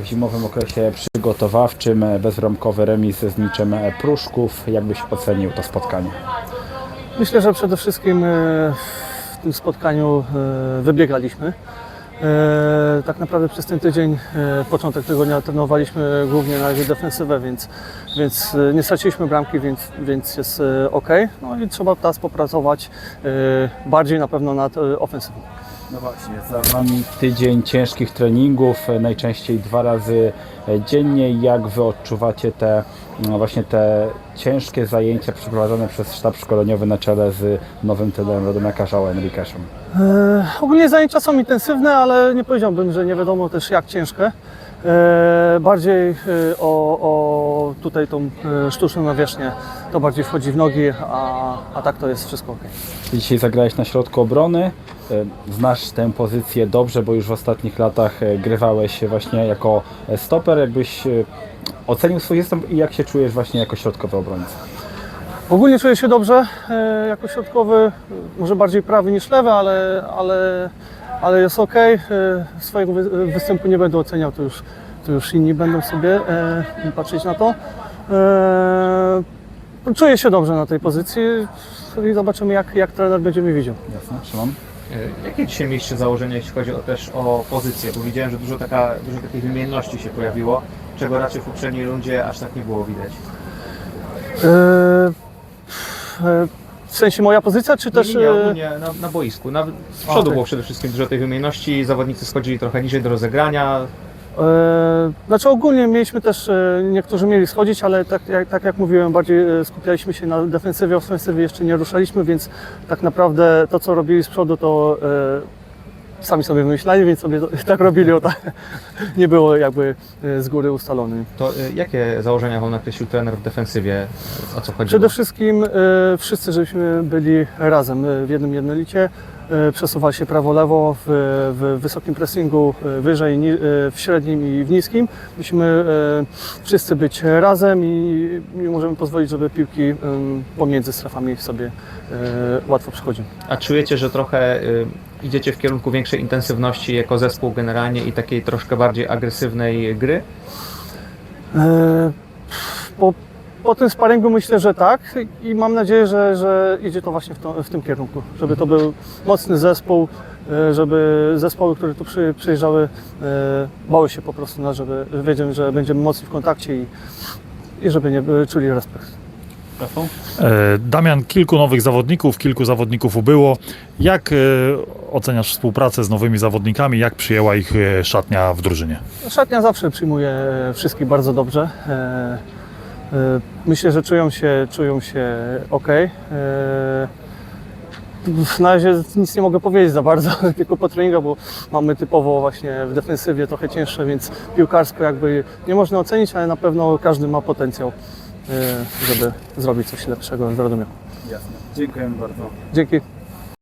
w zimowym okresie przygotowawczym, bezramkowy remis z niczym Pruszków. Jak byś ocenił to spotkanie? Myślę, że przede wszystkim e, w tym spotkaniu e, wybiegaliśmy. E, Tak naprawdę przez ten tydzień, początek tygodnia trenowaliśmy głównie na razie defensywę, więc, więc nie straciliśmy bramki, więc, więc jest ok. No i trzeba teraz popracować bardziej na pewno nad ofensywą. No właśnie, za Wami tydzień ciężkich treningów, e, najczęściej dwa razy e, dziennie. Jak Wy odczuwacie te no właśnie te ciężkie zajęcia przeprowadzone przez sztab szkoleniowy na czele z nowym trenerem Radomia Żałem Enriqueszem? E, ogólnie zajęcia są intensywne, ale nie powiedziałbym, że nie wiadomo też jak ciężkie. E, bardziej e, o, o tutaj tą sztuczną nawierzchnię to bardziej wchodzi w nogi, a, a tak to jest wszystko ok. Dzisiaj zagrałeś na środku obrony. E, Znasz tę pozycję dobrze, bo już w ostatnich latach e, grywałeś właśnie jako e, stoper. Jakbyś ocenił swój występ i jak się czujesz właśnie jako środkowy obrońca? Ogólnie czuję się dobrze jako środkowy, może bardziej prawy niż lewy, ale, ale, ale jest ok. Swojego wy, występu nie będę oceniał, to już, to już inni będą sobie patrzeć na to. Czuję się dobrze na tej pozycji i zobaczymy jak, jak trener będzie mi widział. Jasne, Szymon? E, Jakie dzisiaj mieliście założenia, jeśli chodzi o, też o pozycję? Bo widziałem, że dużo, taka, dużo takiej wymienności się pojawiło, czego raczej w poprzedniej rundzie aż tak nie było widać. E, e, w sensie moja pozycja, czy też... nie, ogólnie na, na boisku. Nawet z przodu okej. było przede wszystkim dużo tej wymienności, zawodnicy schodzili trochę niżej do rozegrania. E, Znaczy ogólnie mieliśmy też, e, niektórzy mieli schodzić, ale tak jak, tak jak mówiłem, bardziej e, skupialiśmy się na defensywie, ofensywie jeszcze nie ruszaliśmy, więc tak naprawdę to, co robili z przodu, to sami sobie wymyślali, więc sobie tak robili, o tak. nie było jakby z góry ustalone. To jakie założenia Wam nakreślił trener w defensywie? O co chodziło? Przede wszystkim wszyscy, żebyśmy byli razem w jednym jednolicie, e, przesuwali się prawo-lewo w, w wysokim pressingu, e, wyżej, e, w średnim i w niskim. Musimy wszyscy być razem i nie możemy pozwolić, żeby piłki pomiędzy strefami sobie łatwo przychodziły. A czujecie, że trochę idziecie w kierunku większej intensywności jako zespół generalnie i takiej troszkę bardziej agresywnej gry? E, Po, po tym sparingu myślę, że tak i mam nadzieję, że, że idzie to właśnie w, to, w tym kierunku, żeby to był mocny zespół, e, żeby zespoły, które tu przy, przyjeżdżały, e, bały się po prostu nas, żeby wiedzieli, że będziemy mocni w kontakcie i, i żeby nie czuli respekt. E, Damian, kilku nowych zawodników, kilku zawodników ubyło. Jak oceniasz współpracę z nowymi zawodnikami? Jak przyjęła ich szatnia w drużynie? Szatnia zawsze przyjmuje wszystkich bardzo dobrze. E, e, Myślę, że czują się, czują się ok. Na razie nic nie mogę powiedzieć za bardzo, tylko po treningach, bo mamy typowo właśnie w defensywie trochę cięższe, więc piłkarsko jakby nie można ocenić, ale na pewno każdy ma potencjał, e, żeby zrobić coś lepszego w Radomiu. Jasne. Dziękujemy bardzo. Dzięki.